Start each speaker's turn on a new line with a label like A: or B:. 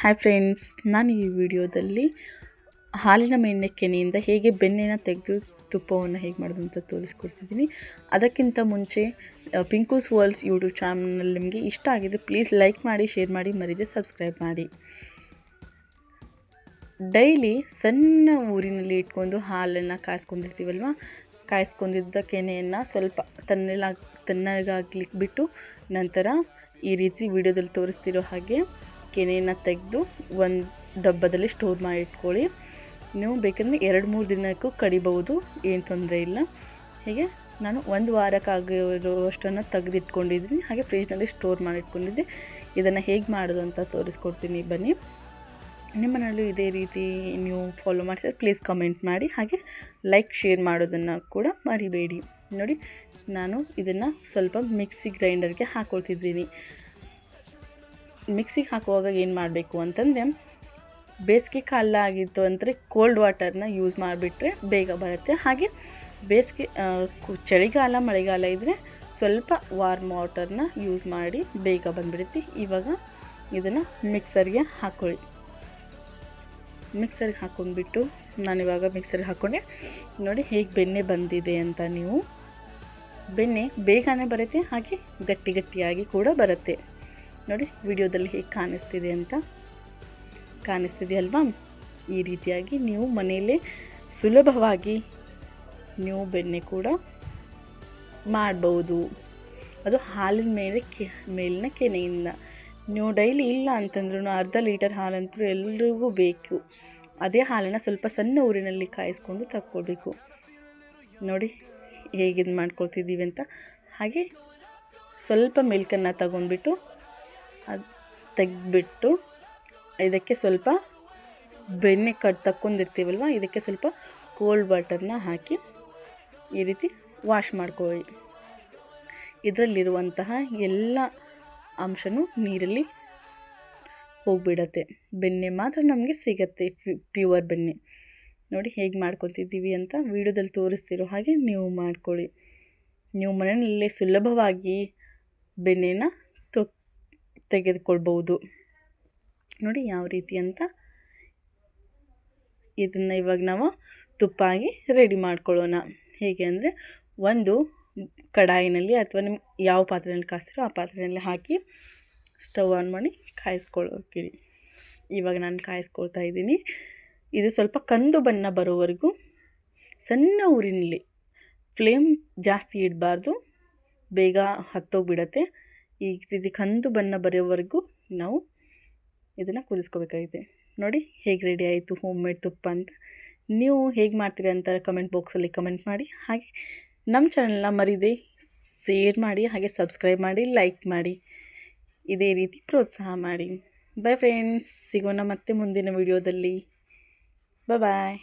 A: Hi friends ನಾನು ಈ ವಿಡಿಯೋದಲ್ಲಿ ಹಾಲಿನ ಮೇಣೆ ಕೆನೆಯಿಂದ ಹೇಗೆ ಬೆಣ್ಣೆನ ತೆಗೆದು ತುಪ್ಪವನ್ನು ಹೇಗೆ ಮಾಡೋದು ಅಂತ ತೋರಿಸ್ಕೊಡ್ತಿದ್ದೀನಿ. ಅದಕ್ಕಿಂತ ಮುಂಚೆ ಪಿಂಕೂಸ್ ವರ್ಲ್ಡ್ಸ್ ಯೂಟ್ಯೂಬ್ ಚಾನಲ್ ನಿಮಗೆ ಇಷ್ಟ ಆಗಿದ್ರೆ ಪ್ಲೀಸ್ ಲೈಕ್ ಮಾಡಿ ಶೇರ್ ಮಾಡಿ, ಮರಿದೆ ಸಬ್ಸ್ಕ್ರೈಬ್ ಮಾಡಿ. ಡೈಲಿ ಸಣ್ಣ ಊರಿನಲ್ಲಿ ಇಟ್ಕೊಂಡು ಹಾಲನ್ನು ಕಾಯಿಸ್ಕೊಂಡಿರ್ತೀವಲ್ವ? ಕಾಯಿಸ್ಕೊಂಡಿದ್ದ ಕೆನೆಯನ್ನು ಸ್ವಲ್ಪ ತಣ್ಣಗೆ ತಣ್ಣಗಾಗ್ಲಿಕ್ಕೆ ಬಿಟ್ಟು ನಂತರ ಈ ರೀತಿ ವಿಡಿಯೋದಲ್ಲಿ ತೋರಿಸ್ತಿರೋ ಹಾಗೆ ಕೆನೆಯನ್ನು ತೆಗೆದು ಒಂದು ಡಬ್ಬದಲ್ಲಿ ಸ್ಟೋರ್ ಮಾಡಿ ಇಟ್ಕೊಳ್ಳಿ. ನೀವು ಬೇಕಂದರೆ ಎರಡು ಮೂರು ದಿನಕ್ಕೂ ಕಡಿಬಹುದು, ಏನು ತೊಂದರೆ ಇಲ್ಲ. ಹೀಗೆ ನಾನು ಒಂದು ವಾರಕ್ಕಾಗಿರುವಷ್ಟನ್ನು ತೆಗೆದಿಟ್ಕೊಂಡಿದ್ದೀನಿ. ಹಾಗೆ ಫ್ರಿಜ್ನಲ್ಲಿ ಸ್ಟೋರ್ ಮಾಡಿ ಇಟ್ಕೊಂಡಿದ್ದೆ. ಇದನ್ನು ಹೇಗೆ ಮಾಡೋದು ಅಂತ ತೋರಿಸ್ಕೊಡ್ತೀನಿ. ಬನ್ನಿ. ನಿಮ್ಮ ಮನೆಯಲ್ಲೂ ಇದೇ ರೀತಿ ನೀವು ಫಾಲೋ ಮಾಡಿಸಿದ್ರೆ ಪ್ಲೀಸ್ ಕಮೆಂಟ್ ಮಾಡಿ. ಹಾಗೆ ಲೈಕ್ ಶೇರ್ ಮಾಡೋದನ್ನು ಕೂಡ ಮರಿಬೇಡಿ. ನೋಡಿ, ನಾನು ಇದನ್ನು ಸ್ವಲ್ಪ ಮಿಕ್ಸಿ ಗ್ರೈಂಡರ್ಗೆ ಹಾಕ್ಕೊಳ್ತಿದ್ದೀನಿ ಮಿಕ್ಸಿಗೆ ಹಾಕುವಾಗ ಏನು ಮಾಡಬೇಕು ಅಂತಂದರೆ ಬೇಸಿಗೆ ಕಾಲ ಆಗಿತ್ತು ಅಂದರೆ ಕೋಲ್ಡ್ ವಾಟರ್ನ ಯೂಸ್ ಮಾಡಿಬಿಟ್ರೆ ಬೇಗ ಬರುತ್ತೆ. ಹಾಗೆ ಬೇಸಿಗೆ ಚಳಿಗಾಲ, ಮಳೆಗಾಲ ಇದ್ದರೆ ಸ್ವಲ್ಪ ವಾರ್ಮ್ ವಾಟರ್ನ ಯೂಸ್ ಮಾಡಿ ಬೇಗ ಬಂದುಬಿಡುತ್ತೆ. ಇವಾಗ ಇದನ್ನು ಮಿಕ್ಸರ್ಗೆ ಹಾಕ್ಕೊಳ್ಳಿ ಮಿಕ್ಸರ್ಗೆ ಹಾಕ್ಕೊಂಡ್ಬಿಟ್ಟು ನಾನಿವಾಗ ಮಿಕ್ಸರ್ಗೆ ಹಾಕ್ಕೊಂಡೆ ನೋಡಿ ಹೇಗೆ ಬೆಣ್ಣೆ ಬಂದಿದೆ ಅಂತ ನೀವು. ಬೆಣ್ಣೆ ಬೇಗನೆ ಬರುತ್ತೆ, ಹಾಗೆ ಗಟ್ಟಿ ಗಟ್ಟಿಯಾಗಿ ಕೂಡ ಬರುತ್ತೆ. ನೋಡಿ, ವಿಡಿಯೋದಲ್ಲಿ ಹೇಗೆ ಕಾಣಿಸ್ತಿದೆ ಅಂತ. ಕಾಣಿಸ್ತಿದೆ ಅಲ್ವಾ? ಈ ರೀತಿಯಾಗಿ ನೀವು ಮನೆಯಲ್ಲೇ ಸುಲಭವಾಗಿ ನೀವು ಬೆಣ್ಣೆ ಕೂಡ ಮಾಡ್ಬೋದು. ಅದು ಹಾಲಿನ ಮೇಲೆ ಕೆ, ಮೇಲಿನ ಕೆನೆಯಿಂದ. ನೀವು ಡೈಲಿ ಇಲ್ಲ ಅಂತಂದ್ರೂ, ಅರ್ಧ ಲೀಟರ್ ಹಾಲಂತೂ ಎಲ್ರಿಗೂ ಬೇಕು. ಅದೇ ಹಾಲನ್ನು ಸ್ವಲ್ಪ ಸಣ್ಣ ಊರಿನಲ್ಲಿ ಕಾಯಿಸ್ಕೊಂಡು ತಕ್ಕೊಳ್ಬೇಕು. ನೋಡಿ ಹೇಗೆ ಇದು ಮಾಡ್ಕೊಳ್ತಿದ್ದೀವಿ ಅಂತ. ಹಾಗೆ ಸ್ವಲ್ಪ ಮಿಲ್ಕನ್ನು ತಗೊಂಡ್ಬಿಟ್ಟು ಅದು ತೆಗೆದ್ಬಿಟ್ಟು ಇದಕ್ಕೆ ಸ್ವಲ್ಪ ಬೆಣ್ಣೆ ಕಟ್ ತಕ್ಕೊಂಡಿರ್ತೀವಲ್ವ, ಇದಕ್ಕೆ ಸ್ವಲ್ಪ ಕೋಲ್ಡ್ ವಾಟರ್ನ ಹಾಕಿ ಈ ರೀತಿ ವಾಶ್ ಮಾಡ್ಕೊಳ್ಳಿ. ಇದರಲ್ಲಿರುವಂತಹ ಎಲ್ಲ ಅಂಶನೂ ನೀರಲ್ಲಿ ಹೋಗಿಬಿಡತ್ತೆ. ಬೆಣ್ಣೆ ಮಾತ್ರ ನಮಗೆ ಸಿಗತ್ತೆ ಪ್ಯೂವರ್ ಬೆಣ್ಣೆ. ನೋಡಿ ಹೇಗೆ ಮಾಡ್ಕೊತಿದ್ದೀವಿ ಅಂತ ವಿಡಿಯೋದಲ್ಲಿ ತೋರಿಸ್ತಿರೋ ಹಾಗೆ ನೀವು ಮಾಡ್ಕೊಳ್ಳಿ. ನೀವು ಮನೆಯಲ್ಲೇ ಸುಲಭವಾಗಿ ಬೆಣ್ಣೆನ ತೆಗೆದುಕೊಳ್ಬೋದು ನೋಡಿ ಯಾವ ರೀತಿ ಅಂತ ಇದನ್ನು ಇವಾಗ ನಾವು ತುಪ್ಪ ಆಗಿ ರೆಡಿ ಮಾಡ್ಕೊಳ್ಳೋಣ. ಹೇಗೆ ಅಂದರೆ ಒಂದು ಕಡಾಯಿನಲ್ಲಿ ಅಥವಾ ನಿಮ್ಮ ಯಾವ ಪಾತ್ರೆಯಲ್ಲಿ ಕಾಯಿಸ್ತೀರೋ ಆ ಪಾತ್ರೆಯಲ್ಲಿ ಹಾಕಿ ಸ್ಟವ್ ಆನ್ ಮಾಡಿ ಕಾಯಿಸ್ಕೊಳ್ಳೋಕಿರಿ. ಇವಾಗ ನಾನು ಕಾಯಿಸ್ಕೊಳ್ತಾ ಇದ್ದೀನಿ. ಇದು ಸ್ವಲ್ಪ ಕಂದು ಬಣ್ಣ ಬರೋವರೆಗೂ ಸಣ್ಣ ಊರಿನಲ್ಲಿ ಫ್ಲೇಮ್ ಜಾಸ್ತಿ ಇಡಬಾರ್ದು. ಬೇಗ ಹತ್ತೋಗ್ಬಿಡತ್ತೆ. ಈ ರೀತಿ ಕಂದು ಬಣ್ಣ ಬರೋವರೆಗೂ ನಾವು ಇದನ್ನು ಕುದಿಸ್ಕೋಬೇಕಾಗಿದೆ ನೋಡಿ, ಹೇಗೆ ರೆಡಿ ಆಯಿತು ಹೋಮ್ ಮೇಡ್ ತುಪ್ಪ ಅಂತ. ನೀವು ಹೇಗೆ ಮಾಡ್ತೀರಿ ಅಂತ ಕಮೆಂಟ್ ಬಾಕ್ಸಲ್ಲಿ ಕಮೆಂಟ್ ಮಾಡಿ. ಹಾಗೆ ನಮ್ಮ ಚಾನಲ್ನ ಮರಿದೆ ಶೇರ್ ಮಾಡಿ, ಹಾಗೆ ಸಬ್ಸ್ಕ್ರೈಬ್ ಮಾಡಿ ಲೈಕ್ ಮಾಡಿ. ಇದೇ ರೀತಿ ಪ್ರೋತ್ಸಾಹ ಮಾಡಿ. ಬೈ ಫ್ರೆಂಡ್ಸ್ ಸಿಗೋಣ ಮತ್ತೆ ಮುಂದಿನ ವಿಡಿಯೋದಲ್ಲಿ ಬಾಯ್